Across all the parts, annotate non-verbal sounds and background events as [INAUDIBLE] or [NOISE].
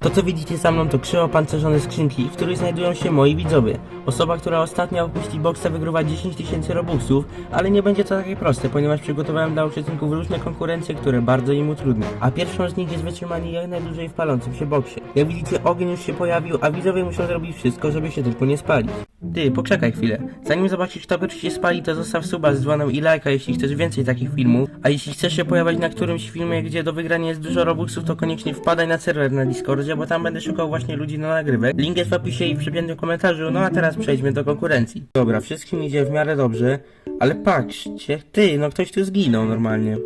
To co widzicie za mną to krzywo pancerzone skrzynki, w których znajdują się moi widzowie. Osoba, która ostatnio opuści boxa wygrywa 10 tysięcy robuxów, ale nie będzie to takie proste, ponieważ przygotowałem dla uczestników różne konkurencje, które bardzo im utrudnią. A pierwszą z nich jest wytrzymanie jak najdłużej w palącym się boksie. Jak widzicie ogień już się pojawił, a widzowie muszą zrobić wszystko, żeby się tylko nie spalić. Ty, poczekaj chwilę. Zanim zobaczysz kto pierwszy się spali, to zostaw suba z dzwonem i lajka, jeśli chcesz więcej takich filmów. A jeśli chcesz się pojawić na którymś filmie, gdzie do wygrania jest dużo robuxów, to koniecznie wpadaj na serwer na Discordzie, bo tam będę szukał właśnie ludzi na nagrywek. Link jest w opisie i w przypiętym komentarzu, no a teraz przejdźmy do konkurencji. Dobra, wszystkim idzie w miarę dobrze, ale patrzcie, ty, no ktoś tu zginął normalnie.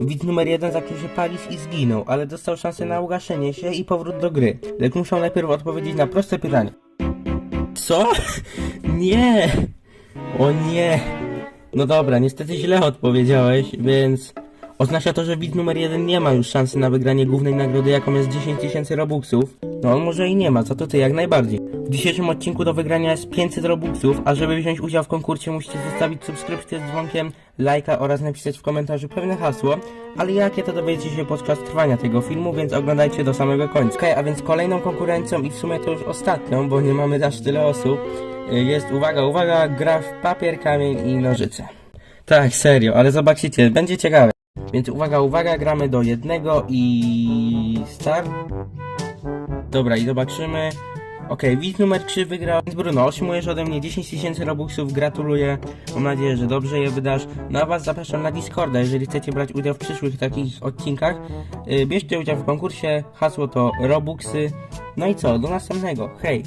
Widz numer jeden zakrył się paliw i zginął, ale dostał szansę na ugaszenie się i powrót do gry. Lecz muszą najpierw odpowiedzieć na proste pytanie. Co? [LAUGHS] Nie! O nie! No dobra, niestety źle odpowiedziałeś, więc oznacza to, że widz numer jeden nie ma już szansy na wygranie głównej nagrody, jaką jest 10 tysięcy robuxów. No on może i nie ma, co to ty, jak najbardziej. W dzisiejszym odcinku do wygrania jest 500 robuxów, a żeby wziąć udział w konkursie musicie zostawić subskrypcję z dzwonkiem, lajka oraz napisać w komentarzu pewne hasło, ale jakie to dowiecie się podczas trwania tego filmu, więc oglądajcie do samego końca. Okej, a więc kolejną konkurencją i w sumie to już ostatnią, bo nie mamy aż tyle osób, y, jest, uwaga, uwaga, gra w papier, kamień i nożyce. Tak, serio, ale zobaczycie, będzie ciekawe. Więc uwaga, uwaga, gramy do jednego i... start. Dobra, i zobaczymy. Okej, widz numer 3 wygrał. Więc Bruno, otrzymujesz ode mnie 10 tysięcy robuxów, gratuluję. Mam nadzieję, że dobrze je wydasz. No a was zapraszam na Discorda, jeżeli chcecie brać udział w przyszłych takich odcinkach. Yy, bierzcie udział w konkursie, hasło to robuxy. No i co, do następnego, hej!